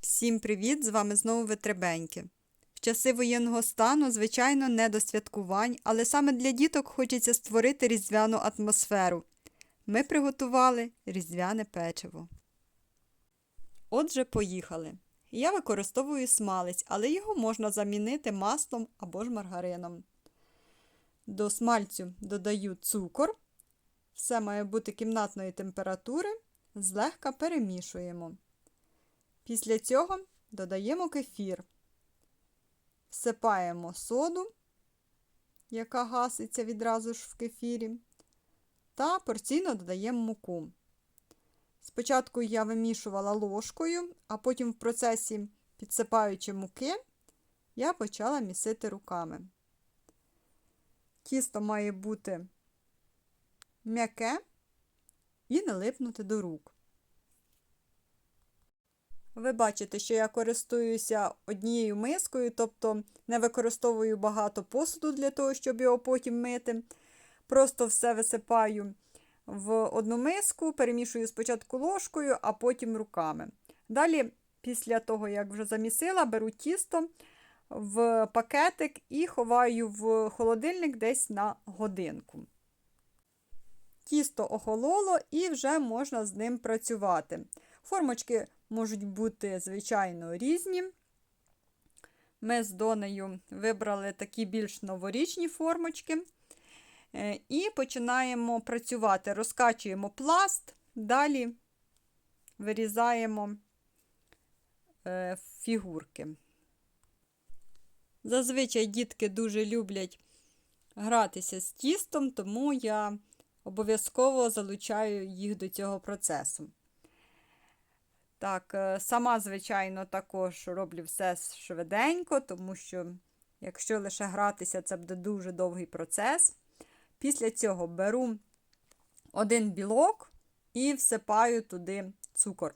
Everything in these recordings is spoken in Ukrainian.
Всім привіт! З вами знову Витребеньки. В часи воєнного стану, звичайно, не до святкувань, але саме для діток хочеться створити різдвяну атмосферу. Ми приготували різдвяне печиво. Отже, поїхали. Я використовую смалець, але його можна замінити маслом або ж маргарином. До смальцю додаю цукор. Все має бути кімнатної температури. Злегка перемішуємо. Після цього додаємо кефір, всипаємо соду, яка гаситься відразу ж в кефірі, та порційно додаємо муку. Спочатку я вимішувала ложкою, а потім в процесі, підсипаючи муки, я почала місити руками. Тісто має бути м'яке і не липнути до рук. Ви бачите, що я користуюся однією мискою, тобто не використовую багато посуду для того, щоб його потім мити. Просто все висипаю в одну миску, перемішую спочатку ложкою, а потім руками. Далі, після того, як вже замісила, беру тісто в пакетик і ховаю в холодильник десь на годинку. Тісто охололо і вже можна з ним працювати. Формочки можуть бути, звичайно, різні. Ми з Донею вибрали такі більш новорічні формочки. Е, І починаємо працювати. Розкачуємо пласт, далі вирізаємо е, фігурки. Зазвичай дітки дуже люблять гратися з тістом, тому я обов'язково залучаю їх до цього процесу. Так, е, сама, звичайно, також роблю все швиденько, тому що, якщо лише гратися, це буде дуже довгий процес. Після цього беру один білок і всипаю туди цукор.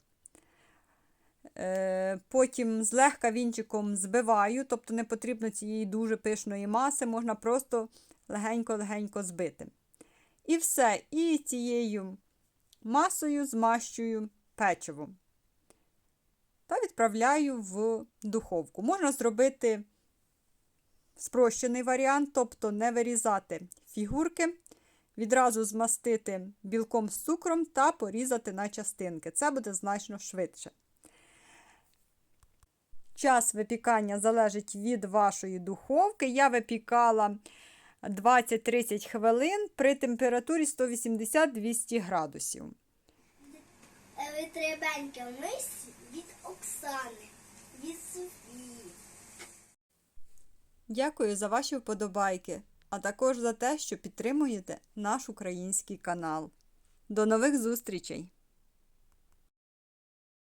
Е, потім злегка вінчиком збиваю, тобто не потрібно цієї дуже пишної маси, можна просто легенько-легенько збити. І все. І цією масою змащую печиво та відправляю в духовку. Можна зробити спрощений варіант, тобто не вирізати фігурки, відразу змастити білком з цукром та порізати на частинки. Це буде значно швидше. Час випікання залежить від вашої духовки. Я випікала 20-30 хвилин при температурі 180-200 градусів. Витребеньки вниз від Оксани, від Софії. Дякую за ваші вподобайки, а також за те, що підтримуєте наш український канал. До нових зустрічей!